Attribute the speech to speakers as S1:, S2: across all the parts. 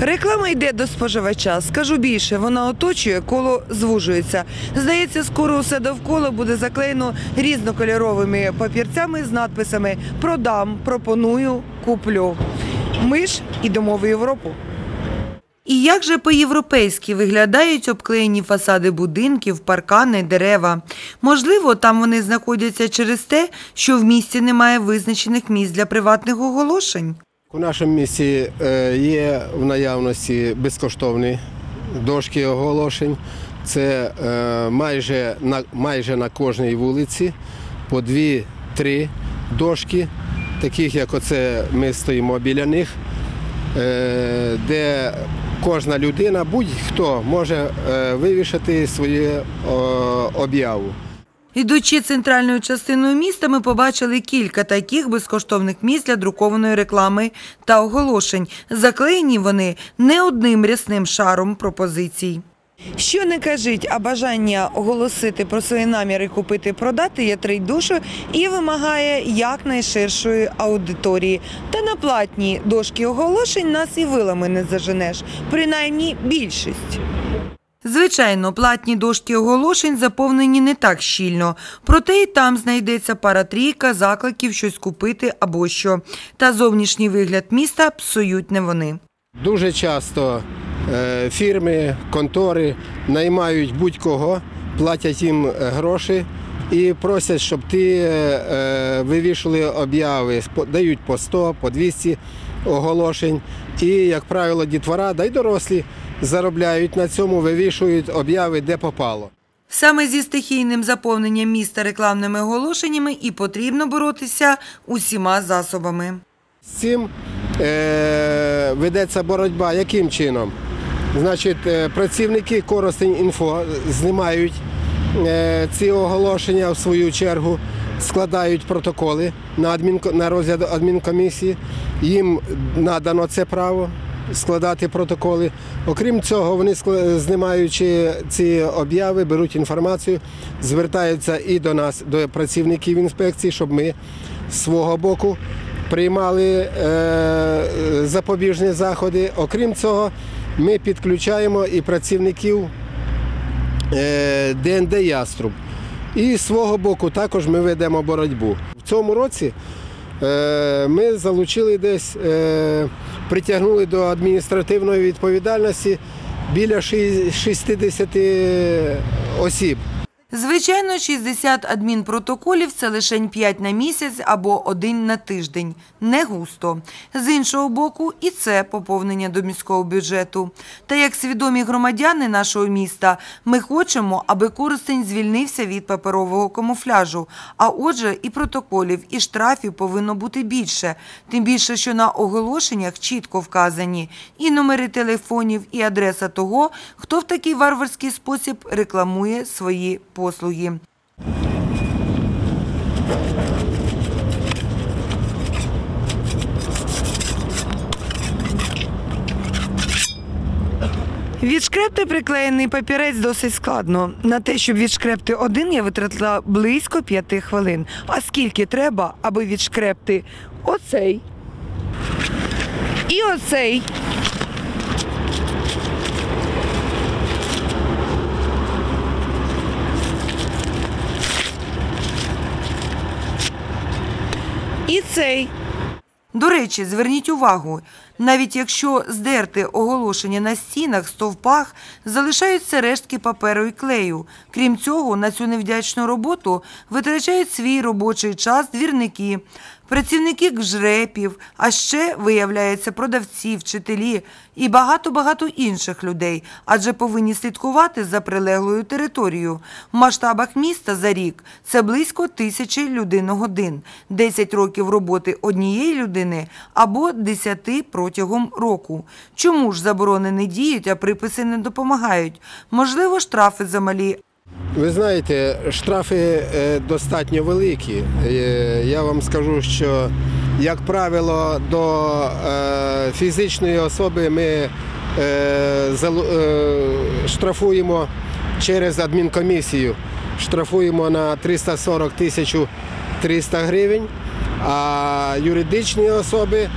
S1: Реклама йде до споживача. Скажу більше, вона оточує, коло звужується. Здається, скоро усе довкола буде заклеєно різнокольоровими папірцями з надписами Продам, пропоную, куплю. Ми ж ідемо в Європу. І як же по-європейськи виглядають обклеєні фасади будинків, паркани, дерева? Можливо, там вони знаходяться через те, що в місті немає визначених місць для приватних оголошень.
S2: У нашому місті е, є в наявності безкоштовні дошки оголошень. Це е, майже на, майже на кожній вулиці по дві-три дошки, таких як оце ми стоїмо біля них, е, де кожна людина, будь-хто може вивішати свою об'яву.
S1: Ідучи центральною частиною міста, ми побачили кілька таких безкоштовних місць для друкованої реклами та оголошень. Заклеєні вони не одним рясним шаром пропозицій. Що не кажіть, а бажання оголосити про свої наміри купити продати є трейдушу і вимагає якнайширшої аудиторії. Та на платні дошки оголошень нас і вилами не заженеш, принаймні більшість. Звичайно, платні дошки оголошень заповнені не так щільно, проте і там знайдеться пара-трійка закликів щось купити або що. Та зовнішній вигляд міста псують не вони.
S2: Дуже часто е, фірми, контори наймають будь-кого, платять їм е, гроші і просять, щоб ті е, е, вивішували обяви, дають по 100, по 200 оголошень. І, як правило, дітвора, да й дорослі заробляють на цьому, вивішують обяви, де попало.
S1: Саме зі стихійним заповненням міста рекламними оголошеннями і потрібно боротися усіма засобами.
S2: З цим е, ведеться боротьба. Яким чином? Значить, е, працівники Коростень інфо знімають ці оголошення в свою чергу, складають протоколи на, адмінко- на розгляд адмінкомісії. Їм надано це право складати протоколи. Окрім цього, вони знімаючи ці обяви, беруть інформацію, звертаються і до нас, до працівників інспекції, щоб ми з свого боку приймали е, запобіжні заходи. Окрім цього, ми підключаємо і працівників е, ДНД Яструб. І з свого боку також ми ведемо боротьбу. В цьому році е, ми залучили десь, е, притягнули до адміністративної відповідальності біля ши- 60 осіб.
S1: Звичайно, 60 адмінпротоколів це лише 5 на місяць або один на тиждень. Не густо. З іншого боку, і це поповнення до міського бюджету. Та як свідомі громадяни нашого міста, ми хочемо, аби Коростень звільнився від паперового камуфляжу. А отже, і протоколів, і штрафів повинно бути більше. Тим більше, що на оголошеннях чітко вказані і номери телефонів, і адреса того, хто в такий варварський спосіб рекламує свої послуги. Відшкрепти приклеєний папірець досить складно. На те, щоб відшкрепти один, я витратила близько п'яти хвилин. А скільки треба, аби відшкрепти оцей і оцей. І цей. До речі, зверніть увагу, навіть якщо здерти оголошення на стінах, стовпах, залишаються рештки паперу і клею. Крім цього, на цю невдячну роботу витрачають свій робочий час двірники, працівники гжрепів, а ще, виявляється, продавці, вчителі і багато-багато інших людей, адже повинні слідкувати за прилеглою територією. В масштабах міста за рік це близько тисячі людиногодин, 10 років роботи однієї людини або 10 протягом року. Чому ж заборони не діють, а приписи не допомагають? Можливо, штрафи замалі,
S2: Ви знаєте, штрафи е, достатньо великі. Е, Я вам скажу, що, як правило, до е, фізичної особи ми штрафуємо через адмінкомісію. Штрафуємо на 340 тисяч 300 гривень, а юридичні особи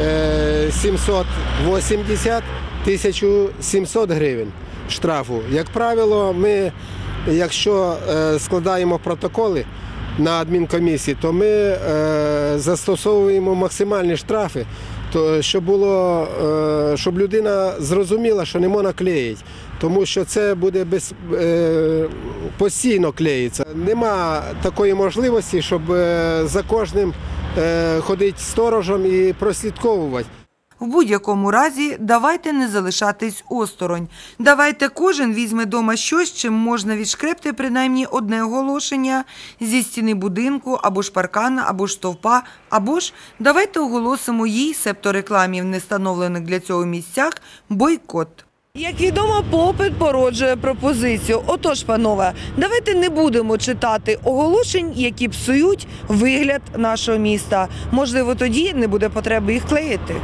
S2: е, 780 1700 гривень штрафу. Як правило, ми, якщо е, складаємо протоколи на адмінкомісії, то ми е, застосовуємо максимальні штрафи, щоб, було, е, щоб людина зрозуміла, що не можна клеїти. Тому що це буде без, постійно клеїться. Нема такої можливості, щоб за кожним ходити сторожем і прослідковувати.
S1: В будь-якому разі, давайте не залишатись осторонь. Давайте кожен візьме дома щось, чим можна відшкрепти принаймні одне оголошення зі стіни будинку, або ж паркана, або ж стовпа, або ж давайте оголосимо їй, себто рекламі в нестановлених для цього місцях, бойкот. Як відомо, попит породжує пропозицію. Отож, панове, давайте не будемо читати оголошень, які псують вигляд нашого міста. Можливо, тоді не буде потреби їх клеїти.